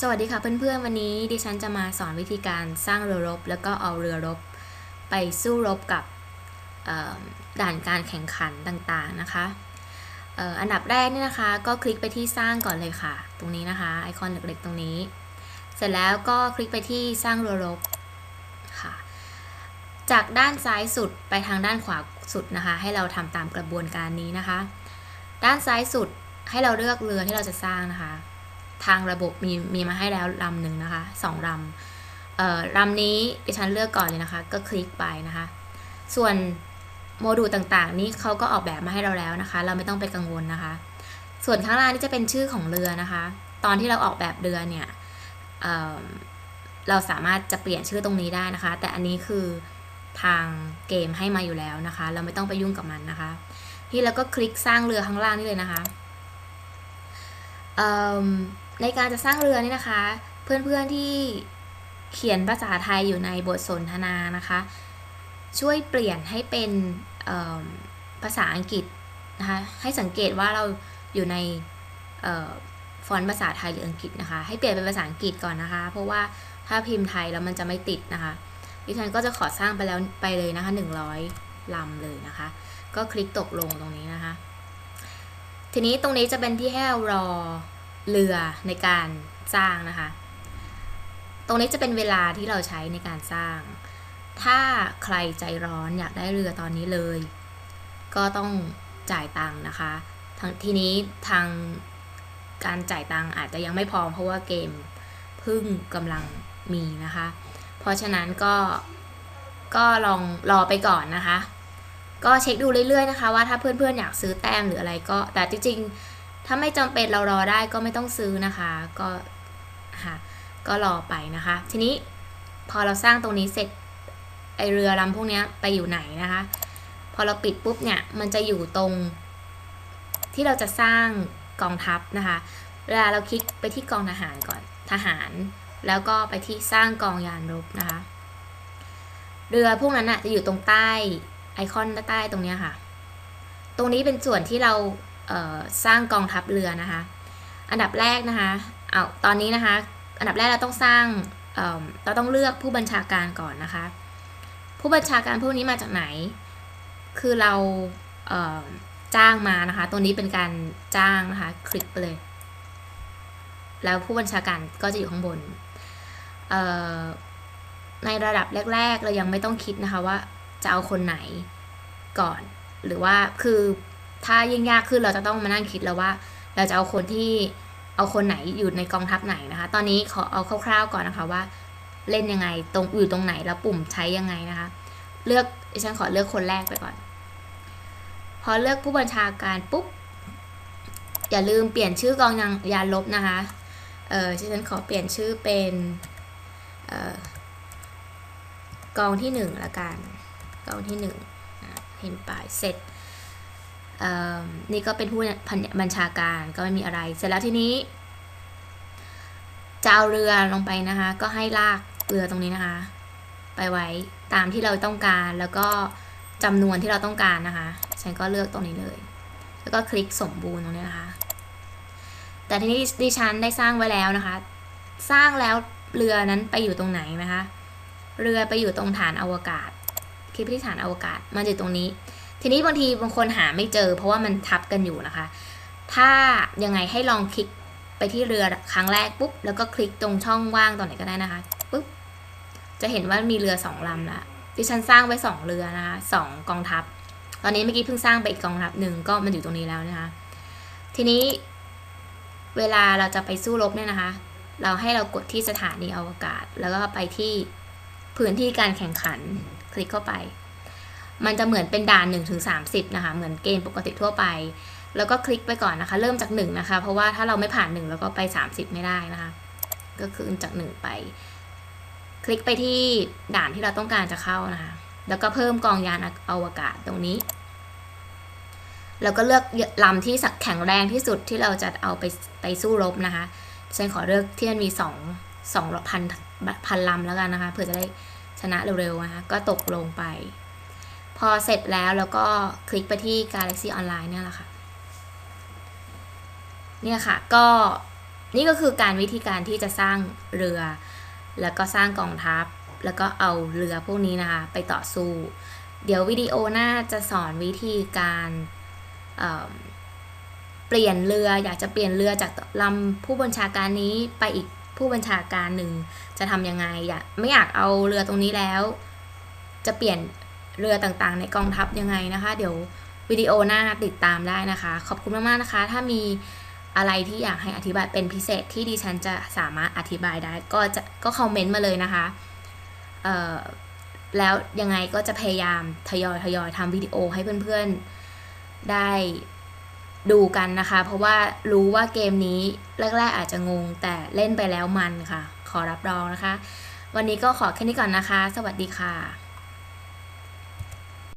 สวัสดีค่ะเพื่อนๆ วันนี้ดิฉันจะมาสอนวิธีการสร้างเรือรบ แล้วก็เอาเรือรบ ไปสู้รบกับด่านการแข่งขันต่างๆนะคะอ่ออันดับแรกเนี่ยนะคะ ก็คลิกไปที่สร้างก่อนเลยค่ะ ตรงนี้นะคะไอคอนเล็กๆตรงนี้ เสร็จแล้วก็คลิกไปที่สร้างเรือรบค่ะ จากด้านซ้ายสุดไปทางด้านขวาสุดนะคะ ให้เราทำตามกระบวนการนี้นะคะ ด้านซ้ายสุดให้เราเลือกเรือที่เราจะสร้างนะคะ ทางระบบมีมีมาให้แล้วลำหนึ่งนะคะสองลำเอ่อลำนี้ดิฉันเลือกก่อนเลยนะคะ ก็คลิกไปนะคะ ส่วนโมดูลต่างๆ นี้เขาก็ออกแบบมาให้เราแล้วนะคะ เราไม่ต้องไปกังวลนะคะ ส่วนข้างล่างนี่จะเป็นชื่อของเรือนะคะ ตอนที่เราออกแบบเรือเนี่ยเอ่อเราสามารถจะเปลี่ยนชื่อตรงนี้ได้นะคะ แต่อันนี้คือทางเกมให้มาอยู่แล้วนะคะ เราไม่ต้องไปยุ่งกับมันนะคะ ที่แล้วก็คลิกสร้างเรือข้างล่างนี่เลยนะคะเอิ่ม ในการจะสร้างเรือนี่นะคะ เพื่อนๆที่เขียนภาษาไทยอยู่ในบทสนทนานะคะ ช่วยเปลี่ยนให้เป็นภาษาอังกฤษนะคะให้สังเกตว่าเราอยู่ในออฟอนต์ภาษาไทยหรืออังกฤษนะคะ ให้เปลี่ยนเป็นภาษาอังกฤษก่อนนะคะ เพราะว่าถ้าพิมพ์ไทยแล้วมันจะไม่ติดนะคะ ดิฉันก็จะขอสร้างไปแล้วไปเลยนะคะ 100ลำเลยนะคะ ก็คลิกตกลงตรงนี้นะคะ ทีนี้ตรงนี้จะเป็นที่ให้เรารอ เรือในการสร้างนะคะ ตรงนี้จะเป็นเวลาที่เราใช้ในการสร้าง ถ้าใครใจร้อนอยากได้เรือตอนนี้เลย ก็ต้องจ่ายตังค์นะคะทั้งทีนี้ทางการจ่ายตังค์อาจจะยังไม่พร้อมเพราะว่าเกมเพิ่งกำลังมีนะคะ เพราะฉะนั้นก็ก็ลองรอไปก่อนนะคะ ก็เช็คดูเรื่อยๆนะคะ ว่าถ้าเพื่อนๆอยากซื้อแต้มหรืออะไรก็แต่จริงๆ ถ้าไม่จำเป็นเรารอได้ก็ไม่ต้องซื้อนะคะ ก็ค่ะก็รอไปนะคะ ทีนี้พอเราสร้างตรงนี้เสร็จไอเรือลำพวกนี้ไปอยู่ไหนนะคะ พอเราปิดปุ๊บเนี่ยมันจะอยู่ตรง ที่เราจะสร้างกองทัพนะคะเวลาเราคลิกไปที่กองทหารก่อนทหาร แล้วก็ไปที่สร้างกองยานรบนะคะ เรือพวกนั้นอะจะอยู่ตรงใต้ไอคอนใต้ตรงนี้ค่ะ ตรงนี้เป็นส่วนที่เรา สร้างกองทัพเรือนะคะ อันดับแรกนะคะเอาตอนนี้นะคะ อันดับแรกเราต้องสร้างเเราต้องเลือกผู้บัญชาการก่อนนะคะ ผู้บัญชาการพวกนี้มาจากไหน คือเราเจ้างมานะคะ ตัวนี้เป็นการจ้างนะคะ คลิกไปเลย แล้วผู้บัญชาการก็จะอยู่ข้างบน ในระดับแรก ๆ เรายังไม่ต้องคิดนะคะว่าจะเอาคนไหนก่อน หรือว่าคือ ถ้ายิ่งยากขึ้นเราจะต้องมานั่งคิดแล้วว่า เราจะเอาคนที่เอาคนไหนอยู่ในกองทัพไหนนะคะ ตอนนี้ขอเอาคร่าวๆก่อนนะคะว่า เล่นยังไงตรงอยู่ตรงไหนแล้วปุ่มใช้ยังไงนะคะ เลือกฉันขอเลือกคนแรกไปก่อน พอเลือกผู้บัญชาการปุ๊บอย่าลืมเปลี่ยนชื่อกองยานยานลบนะคะ เออฉันขอเปลี่ยนชื่อเป็นออกองที่หนึ่งละกัน กองที่หนึ่งเห็นปลายเสร็จ นี่ก็เป็นผู้บัญชาการก็ไม่มีอะไร เสร็จแล้วทีนี้จะเอาเรือลงไปนะคะ ก็ให้ลากเรือตรงนี้นะคะ ไปไว้ตามที่เราต้องการแล้วก็จำนวนที่เราต้องการนะคะ ฉันก็เลือกตรงนี้เลย แล้วก็คลิกสมบูรณ์ตรงนี้นะคะ แต่ทีนี้ดิฉันได้สร้างไว้แล้วนะคะ สร้างแล้วเรือนั้นไปอยู่ตรงไหนนะคะ เรือไปอยู่ตรงฐานอวกาศ คลิปที่ฐานอวกาศมันอยู่ตรงนี้ ทีนี้บางทีบางคนหาไม่เจอ เพราะว่ามันทับกันอยู่นะคะ ถ้ายังไงให้ลองคลิกไปที่เรือครั้งแรกปุ๊บแล้วก็คลิกตรงช่องว่างตรงไหนก็ได้นะคะปุ๊บจะเห็นว่ามีเรือสองลำละดิฉันสร้างไว้สองเรือนะคะสองกองทัพ ตอนนี้เมื่อกี้เพิ่งสร้างไปอีกกองทัพหนึ่งก็มันอยู่ตรงนี้แล้วนะคะ ทีนี้เวลาเราจะไปสู้รบเนี่ยนะคะ เราให้เรากดที่สถานีอวกาศ แล้วก็ไปที่พื้นที่การแข่งขันคลิกเข้าไป มันจะเหมือนเป็นด่าน1นถึงสานะคะ เหมือนเกมปกติทั่วไป แล้วก็คลิกไปก่อนนะคะ เริ่มจาก1นะคะ เพราะว่าถ้าเราไม่ผ่าน 1 แล้วก็ไป 30 ไม่ได้นะคะ ก็คือจาก 1 ไป คลิกไปที่ด่านที่เราต้องการจะเข้านะคะ แล้วก็เพิ่มกองยานอวกาศตรงนี้ แล้วก็เลือกลำที่แข็งแรงที่สุดที่เราจะเอาไปไปสู้รบนะคะ ฉันขอเลือกที่มันมีสองสองพันพันลำแล้วกันนะคะ เพื่อจะได้ชนะเร็วๆนะคะ ก็ตกลงไป พอเสร็จแล้วแล้วก็คลิกไปที่ Galaxy Online เนี่ยแหละค่ะ เนี่ยค่ะก็นี่ก็คือการวิธีการที่จะสร้างเรือ แล้วก็สร้างกองทัพ แล้วก็เอาเรือพวกนี้นะคะ ไปต่อสู้ เดี๋ยววิดีโอหน้าจะสอนวิธีการเเปลี่ยนเรืออยากจะเปลี่ยนเรือจากลำผู้บัญชาการนี้ไปอีกผู้บัญชาการหนึ่งจะทำยังไงอยากไม่อยากเอาเรือตรงนี้แล้ว จะเปลี่ยน เรือต่างๆ ในกองทัพยังไงนะคะ เดี๋ยววิดีโอหน้าติดตามได้นะคะ ขอบคุณมากๆนะคะ ถ้ามีอะไรที่อยากให้อธิบายเป็นพิเศษที่ดิฉันจะสามารถอธิบายได้ ก็จะก็คอมเมนต์มาเลยนะคะแล้วยังไงก็จะพยายามทยอยทยอยทำวิดีโอให้เพื่อนๆได้ดูกันนะคะ เพราะว่ารู้ว่าเกมนี้แรกๆอาจจะงงแต่เล่นไปแล้วมันค่ะ ขอรับรองนะคะ วันนี้ก็ขอแค่นี้ก่อนนะคะ สวัสดีค่ะ